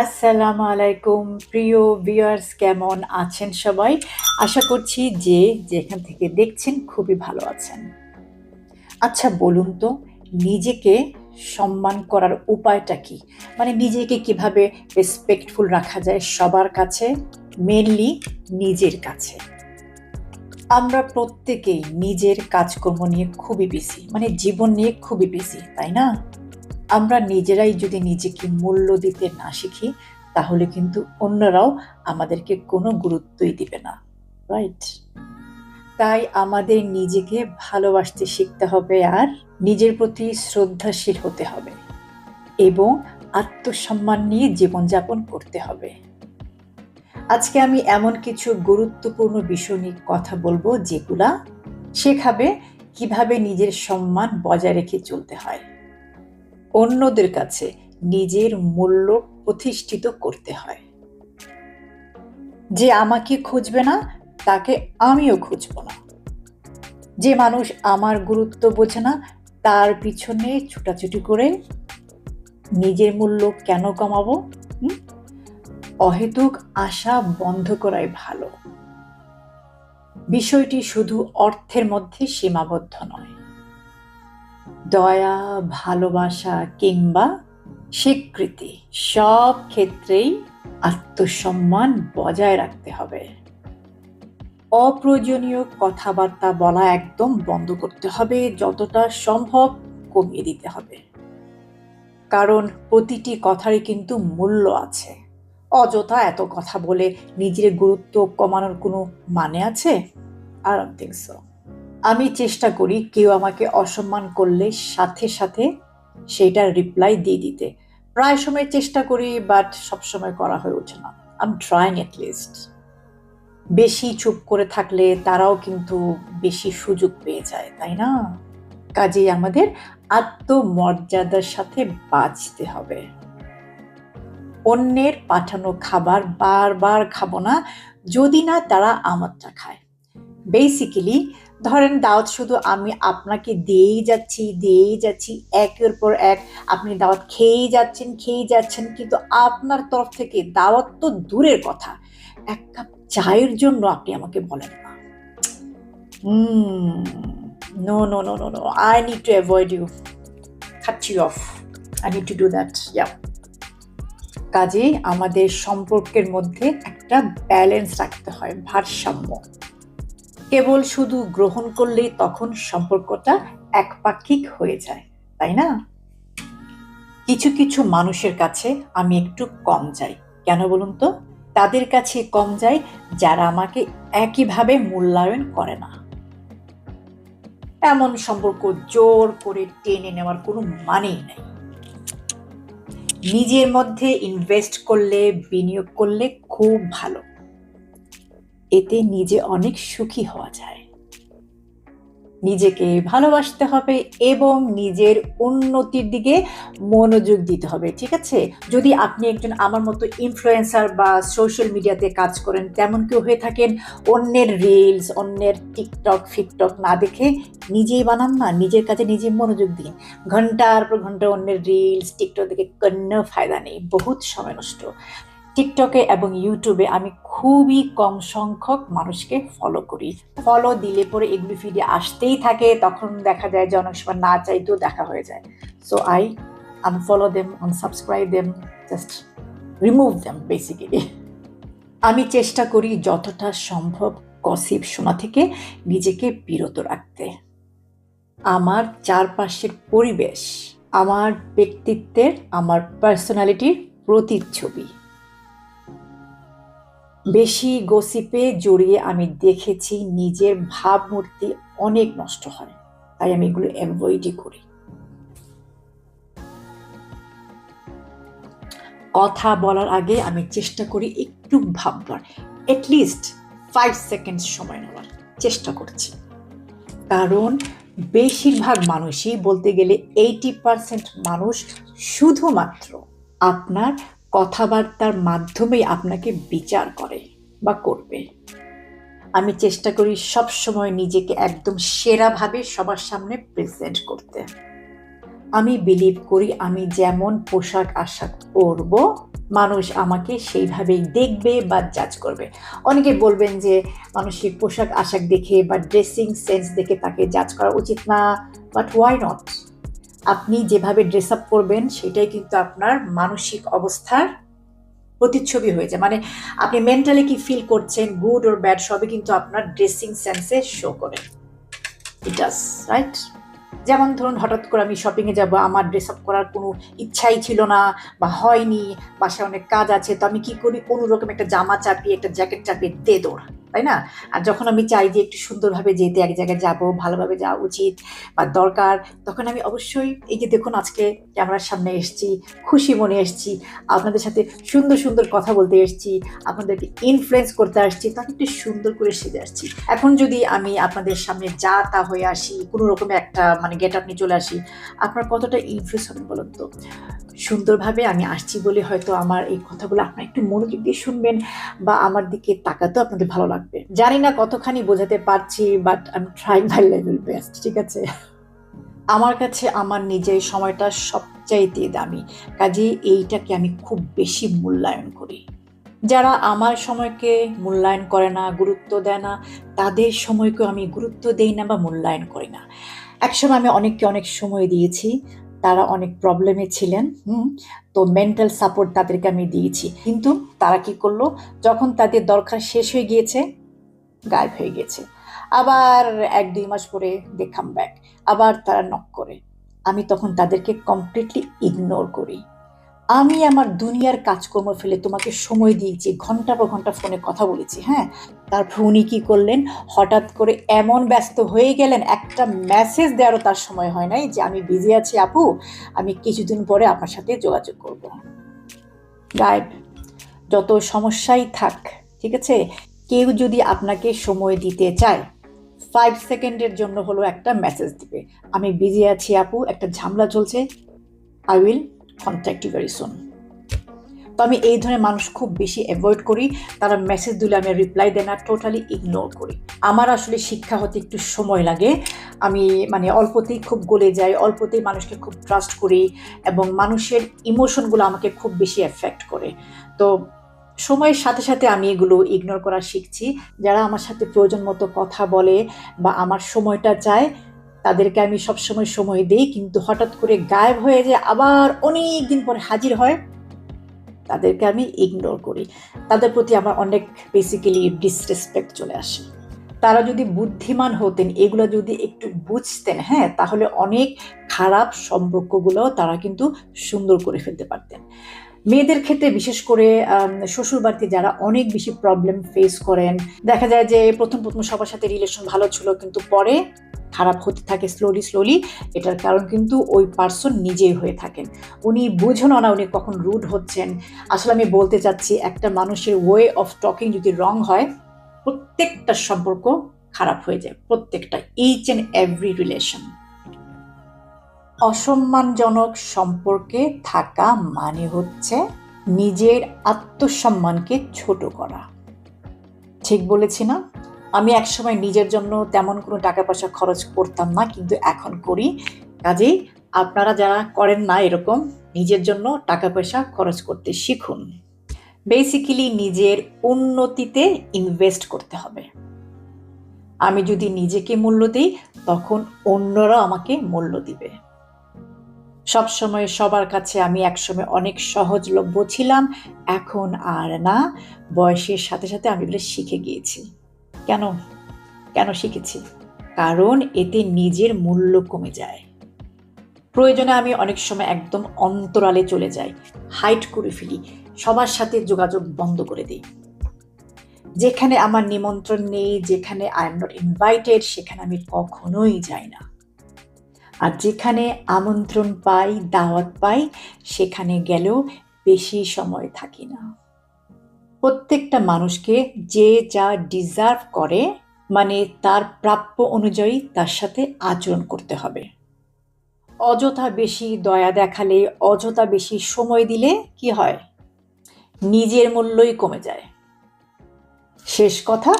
আসসালামু আলাইকুম প্রিয় ভিউয়ার্স, কেমন আছেন সবাই? আশা করছি যে যেখান থেকে দেখছেন খুবই ভালো আছেন। আচ্ছা বলুন তো, নিজেকে সম্মান করার উপায়টা কি? মানে নিজেকে কীভাবে রেসপেক্টফুল রাখা যায় সবার কাছে মেনলি নিজের কাছে? আমরা প্রত্যেকেই নিজের কাজকর্ম নিয়ে খুবই বেশি মানে জীবন নিয়ে খুবই বেশি তাই না? আমরা নিজেরাই যদি নিজেকে মূল্য দিতে না শিখি, তাহলে কিন্তু অন্যরাও আমাদেরকে কোনো গুরুত্বই দিবে না রাইট তাই আমাদের নিজেকে ভালোবাসতে শিখতে হবে আর নিজের প্রতি শ্রদ্ধাশীল হতে হবে এবং আত্মসম্মান নিয়ে জীবনযাপন করতে হবে। আজকে আমি এমন কিছু গুরুত্বপূর্ণ বিষয় নিয়ে কথা বলব যেগুলা শেখাবে কীভাবে নিজের সম্মান বজায় রেখে চলতে হয়। অন্যদের কাছে নিজের মূল্য প্রতিষ্ঠিত করতে হয়। যে আমাকে খুঁজবে না, তাকে আমিও খুঁজব না। যে মানুষ আমার গুরুত্ব বোঝে না, তার পিছনে ছুটাছুটি করে নিজের মূল্য কেন কমাবো? অহেতুক আশা বন্ধ করাই ভালো। বিষয়টি শুধু অর্থের মধ্যে সীমাবদ্ধ নয়। দয়া, ভালোবাসা কিংবা স্বীকৃতি সব ক্ষেত্রেই আত্মসম্মান বজায় রাখতে হবে। অপ্রয়োজনীয় কথাবার্তা বলা একদম বন্ধ করতে হবে, যতটা সম্ভব কমিয়ে দিতে হবে। কারণ প্রতিটি কথারই কিন্তু মূল্য আছে। অযথা এত কথা বলে নিজের গুরুত্ব কমানোর কোনো মানে আছে? আর থিঙ্ক সো আমি চেষ্টা করি কেউ আমাকে অসম্মান করলে সাথে সাথে সেইটার রিপ্লাই দিয়ে দিতে। প্রায় সময় চেষ্টা করি বাট সবসময় করা হয়ে ওঠে না। আম ট্রাইং এট লিস্ট বেশি চুপ করে থাকলে তারাও কিন্তু বেশি সুযোগ পেয়ে যায়, তাই না? কাজেই আমাদের আত্মমর্যাদার সাথে বাঁচতে হবে। অন্যের পাঠানো খাবার বারবার খাব না, যদি না তারা আমারটা খায়। বেসিক্যালি ধরেন দাওয়াত শুধু আমি আপনাকে দিয়েই যাচ্ছি দিয়েই যাচ্ছি, একের পর এক আপনি দাওয়াত খেয়েই যাচ্ছেন খেয়েই যাচ্ছেন, কিন্তু আপনার তরফ থেকে দাওয়াত তো দূরের কথা। এক কাপ চায়ের জন্য আপনি আমাকে বলেন না। No no no no no I need to avoid you খাচ্ছি off I need to do that yeah কাজেই আমাদের সম্পর্কের মধ্যে একটা ব্যালেন্স রাখতে হয়, ভারসাম্য। কেবল শুধু গ্রহণ করলেই তখন সম্পর্কটা একপাক্ষিক হয়ে যায়, তাই না? কিছু কিছু মানুষের কাছে আমি একটু কম যাই। কেন বলুন তো? তাদের কাছে কম যাই যারা আমাকে একইভাবে মূল্যায়ন করে না। এমন সম্পর্ক জোর করে টেনে নেওয়ার কোনো মানেই নেই। নিজের মধ্যে ইনভেস্ট করলে, বিনিয়োগ করলে খুব ভালো। এতে নিজে অনেক সুখী হওয়া যায়। নিজেকে ভালোবাসতে হবে এবং নিজের উন্নতির দিকে মনোযোগ দিতে হবে, ঠিক আছে? যদি আপনি একজন আমার মতো ইনফ্লুয়েন্সার বা সোশ্যাল মিডিয়াতে কাজ করেন, তেমন কেউ হয়ে থাকেন, অন্যের রিলস অন্যের টিকটক ফিকটক না দেখে নিজেই বানান না, নিজের কাছে নিজে মনোযোগ দিন। ঘণ্টার পর ঘণ্টা অন্যের রিলস টিকটক দেখে কোনো ফায়দা নেই, বহুত সময় নষ্ট। টিকটকে এবং ইউটিউবে আমি খুবই কম সংখ্যক মানুষকে ফলো করি। ফলো দিলে পরে এগুলি ফিডে আসতেই থাকে, তখন দেখা যায় যে অনেক সময় না চাইতেও দেখা হয়ে যায়। So I unfollow them unsubscribe them just remove them basically আমি চেষ্টা করি যতটা সম্ভব গসিপ শোনা থেকে নিজেকে বিরত রাখতে। আমার চারপাশের পরিবেশ, আমার ব্যক্তিত্বের, আমার পার্সোনালিটির প্রতিচ্ছবি। বেশি গসিপে জড়িয়ে আমি দেখেছি নিজের ভাবমূর্তি অনেক নষ্ট হয়, তাই আমি এগুলো অ্যাভয়েডই করি। কথা বলার আগে আমি চেষ্টা করি একটু ভাববার এটলিস্ট ফাইভ সেকেন্ডস সময় নেওয়ার, চেষ্টা করছি। কারণ বেশিরভাগ মানুষই বলতে গেলে এইটি পার্সেন্ট মানুষ শুধুমাত্র আপনার কথাবার্তার মাধ্যমেই আপনাকে বিচার করে বা করবে। আমি চেষ্টা করি সব সময় নিজেকে একদম সেরাভাবে সবার সামনে প্রেজেন্ট করতে। আমি বিলিভ করি আমি যেমন পোশাক আশাক পরব, মানুষ আমাকে সেইভাবেই দেখবে বা জাজ করবে। অনেকে বলবেন যে মানুষের পোশাক আশাক দেখে বা ড্রেসিং সেন্স দেখে তাকে জাজ করা উচিত না বাট ওয়াই নট আপনি যেভাবে ড্রেস আপ করবেন, সেটাই কিন্তু আপনার মানসিক অবস্থার প্রতিচ্ছবি হয়ে যায়। মানে আপনি মেন্টালি কি ফিল করছেন গুড ওর ব্যাড সবই কিন্তু আপনার ড্রেসিং সেন্সে শো করে। ইট ডাস রাইট যেমন ধরুন হঠাৎ করে আমি শপিংয়ে যাব, আমার ড্রেস আপ করার কোনো ইচ্ছাই ছিল না বা হয়নি, বাসায় অনেক কাজ আছে, তো আমি কি করি? কোনো রকম একটা জামা চাপিয়ে, একটা জ্যাকেট চাপিয়ে দে দৌড় তাই না? আর যখন আমি চাই যে একটু সুন্দরভাবে যেতে, এক জায়গায় যাব, ভালোভাবে যাওয়া উচিত বা দরকার, তখন আমি অবশ্যই, এই যে দেখুন আজকে ক্যামেরার সামনে এসেছি, খুশি মনে এসেছি, আপনাদের সাথে সুন্দর সুন্দর কথা বলতে এসেছি, আপনাদেরকে ইনফ্লুয়েন্স করতে আসছি, তাকে একটু সুন্দর করে সেজে আসছি। এখন যদি আমি আপনাদের সামনে যা তা হয়ে আসি, কোনো রকমের একটা মানে গেট আপ নিয়ে চলে আসি। আপনার কতটা ইনফ্লুয়েন্স হবেন বলুন তো? সুন্দরভাবে আমি আসছি বলে হয়তো আমার এই কথাগুলো আপনার একটু মনোযোগ দিয়ে শুনবেন বা আমার দিকে তাকাতেও আপনাদের ভালো লাগবে। জানি না কতখানি বোঝাতে পারছি but I am trying my level best ঠিক আছে? আমার কাছে আমার নিজের সময়টা সবচাইতে দামি। কাজে এইটাকে আমি খুব বেশি মূল্যায়ন করি। যারা আমার সময়কে মূল্যায়ন করে না, গুরুত্ব দেয় না, তাদের সময়কেও আমি গুরুত্ব দেই না বা মূল্যায়ন করি না। একসময় আমি অনেককে অনেক সময় দিয়েছি, তারা অনেক প্রবলেমে ছিলেন, হুম? তো মেন্টাল সাপোর্ট তাদেরকে আমি দিয়েছি। কিন্তু তারা কি করল? যখন তাদের দরকার শেষ হয়ে গিয়েছে, গায়েব হয়ে গেছে আবার এক দুই মাস পরে দেখাম ব্যাক আবার তারা নক করে। আমি তখন তাদেরকে কমপ্লিটলি ইগনোর করি। আমি আমার দুনিয়ার কাজকর্ম ফেলে তোমাকে সময় দিয়েছি, ঘণ্টা পর ঘণ্টা ফোনে কথা বলেছি হ্যাঁ? তারপর উনি কী করলেন? হঠাৎ করে এমন ব্যস্ত হয়ে গেলেন, একটা মেসেজ দেওয়ারও তার সময় হয় নাই যে, আমি বিজি আছি আপু, আমি কিছুদিন পরে আপনার সাথে যোগাযোগ করব। গায়েব যত সমস্যাই থাক, ঠিক আছে? কেউ যদি আপনাকে সময় দিতে চায় ফাইভ সেকেন্ডের জন্য হলো একটা মেসেজ দিবে। আমি বিজি আছি আপু, একটা ঝামেলা চলছে I will contact you very soon তো আমি এই ধরনের মানুষ খুব বেশি অ্যাভয়েড করি। তারা মেসেজ দিলে আমি রিপ্লাই দেয় না টোটালি ইগনোর করি। আমার আসলে শিক্ষা হতে একটু সময় লাগে। আমি মানে অল্পতেই খুব গলে যাই, অল্পতেই মানুষকে খুব ট্রাস্ট করি এবং মানুষের ইমোশনগুলো আমাকে খুব বেশি এফেক্ট করে। তো সময়ের সাথে সাথে আমি এগুলো ইগনোর করা শিখছি। যারা আমার সাথে প্রয়োজন মতো কথা বলে বা আমার সময়টা চায় তাদেরকে আমি সবসময় সময় দিই, কিন্তু হঠাৎ করে গায়েব হয়ে যায় আবার অনেক দিন পরে হাজির হয়, তাদেরকে আমি ইগনোর করি। তাদের প্রতি আমার অনেক বেসিক্যালি ডিসরেসপেক্ট চলে আসে। তারা যদি বুদ্ধিমান হতেন, এগুলো যদি একটু বুঝতেন হ্যাঁ তাহলে অনেক খারাপ সম্পর্কগুলো তারা কিন্তু সুন্দর করে ফেলতে পারতেন। মেয়েদের ক্ষেত্রে বিশেষ করে শ্বশুর বাড়িতে যারা অনেক বেশি প্রবলেম ফেস করেন, দেখা যায় যে প্রথম প্রথম সবার সাথে রিলেশন ভালো ছিল কিন্তু পরে খারাপ হতে থাকে স্লোলি স্লোলি এটার কারণ কিন্তু ওই পার্সন নিজেই হয়ে থাকেন। উনি বুঝুন না উনি কখন রুড হচ্ছেন। আসলে আমি বলতে চাচ্ছি, একটা মানুষের ওয়ে অফ টকিং যদি রং হয়, প্রত্যেকটা সম্পর্ক খারাপ হয়ে যায়, প্রত্যেকটা ইচ অ্যান্ড এভরি রিলেশন অসম্মানজনক সম্পর্কে থাকা মানে হচ্ছে নিজের আত্মসম্মানকে ছোট করা। ঠিক বলেছি না? আমি একসময় নিজের জন্য তেমন কোনো টাকা পয়সা খরচ করতাম না, কিন্তু এখন করি। কাজেই আপনারা যারা করেন না এরকম, নিজের জন্য টাকা পয়সা খরচ করতে শিখুন। বেসিক্যালি নিজের উন্নতিতে ইনভেস্ট করতে হবে। আমি যদি নিজেকে মূল্য দিই, তখন অন্যরা আমাকে মূল্য দিবে। সবসময় সবার কাছে আমি একসময় অনেক সহজলভ্য ছিলাম, এখন আর না। বয়সের সাথে সাথে আমি এগুলো শিখে গিয়েছি। কেন? কেন শিখেছি? কারণ এতে নিজের মূল্য কমে যায়। প্রয়োজনে আমি অনেক সময় একদম অন্তরালে চলে যাই হাইট করে ফেলি, সবার সাথে যোগাযোগ বন্ধ করে দিই। যেখানে আমার নিমন্ত্রণ নেই, যেখানে আই এম নট ইনভাইটেড সেখানে আমি কখনোই যাই না। আর যেখানে আমন্ত্রণ পাই, দাওয়াত পাই, সেখানে গেলেও বেশি সময় থাকি না। প্রত্যেকটা মানুষকে যে যা ডিজার্ভ করে মানে তার প্রাপ্য অনুযায়ী তার সাথে আচরণ করতে হবে। অযথা বেশি দয়া দেখালে, অযথা বেশি সময় দিলে কি হয়? নিজের মূল্যই কমে যায়। শেষ কথা,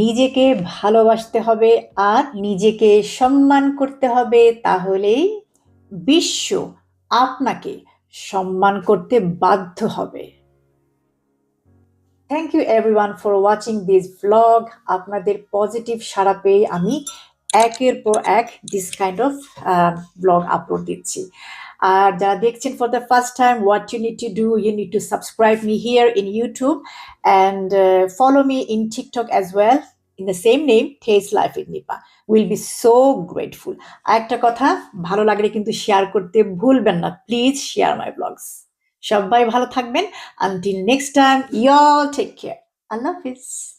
নিজেকে ভালোবাসতে হবে আর নিজেকে সম্মান করতে হবে, তাহলেই বিশ্ব আপনাকে সম্মান করতে বাধ্য হবে। Thank you everyone for watching this blog আপনাদের পজিটিভ সারা পেয়ে আমি একের পর এক this kind of blog upload দিচ্ছি। আর যারা দেখছেন for the first time what you need to do you need to subscribe me here in YouTube and follow me in TikTok as well in the same name Tess life in Nipa will be so grateful আর একটা কথা, ভালো লাগলে কিন্তু share করতে ভুলবেন না। Please share my blogs সবাই ভালো থাকবেন। Until next time y'all take care আল্লাহ হাফিজ।